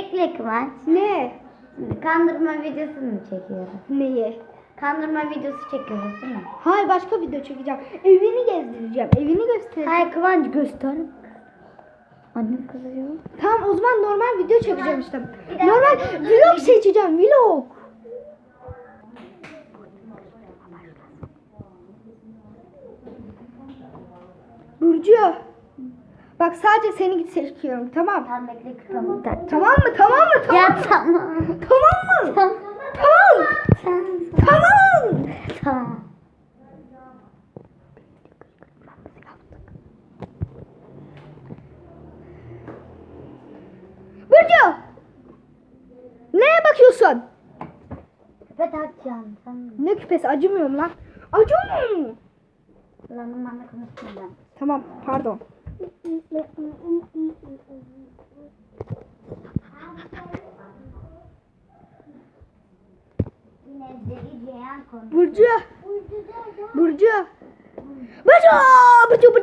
Ekmek var. Ne? Kandırma videosunu çekiyoruz. Neyi? Kandırma videosu çekiyoruz değil mi? Hayır başka video çekeceğim. Evini gezdireceğim. Evini göstereceğim. Hayır Kıvanç göster. Annem kızıyor. Tamam o zaman normal video çekeceğim işte. Normal vlog seçeceğim vlog. Burcu. Bak sadece seni seçiyorum tamam? Tamam bekle kafamı tak. Tamam mı? Tamam mı? Tamam. Ya tamam. Tamam mı? Tamam. Tamam. Tamam. Tamam. Burcu! Neye bakıyorsun? Küpe takacağım. Ne küpesi? Acımıyorum lan. Acımıyor mu? Lan anne konuştum ben. Tamam pardon. Burcu. Burcu. Burcu. Burcu burcu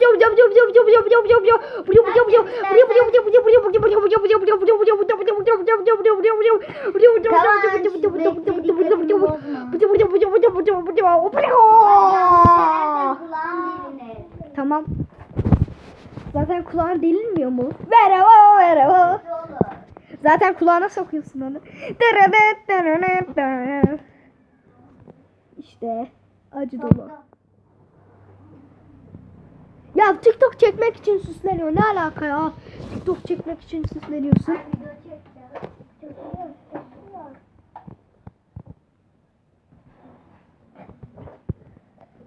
burcu burcu burcu burcu burcu burcu burcu burcu burcu burcu burcu Tamam. Zaten kulağın delinmiyor mu? Merhaba merhaba. Zaten kulağına sokuyorsun onu. İşte acı dolu. Ya TikTok çekmek için süsleniyor. Ne alaka ya? TikTok çekmek için süsleniyorsun.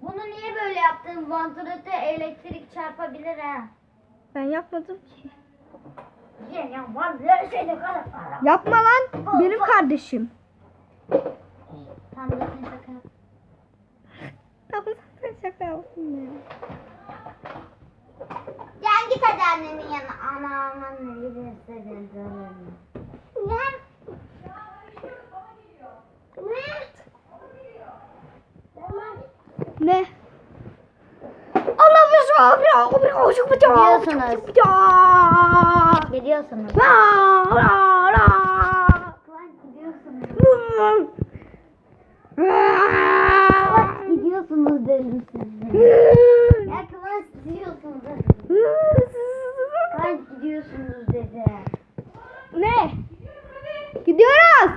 Bunu niye böyle yaptın? Vantilatör elektrik çarpabilir ha. Ben yapmadım ki. Kadar. Yapma lan. Benim kardeşim. Tam da seni şaka yap. Tamam sen şaka yaptın ya. Gel git hadi annenin yanına. Ana ananla gidersin. Ne? Ne? Ne? Biliyorsunuz. Ya. Gidiyorsunuz. Kıvanç gidiyorsunuz. Dedim size. Ya Kıvanç gidiyorsunuz dedim. Kıvanç gidiyorsunuz dedi. ne? Gidiyoruz.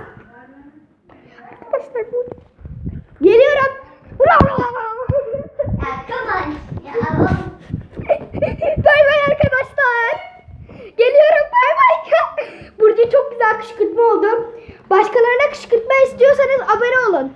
Arkadaşlar bu. Geliyorum. Ya Kıvanç. Ya kışkırtma oldu. Başkalarına kışkırtma istiyorsanız abone olun.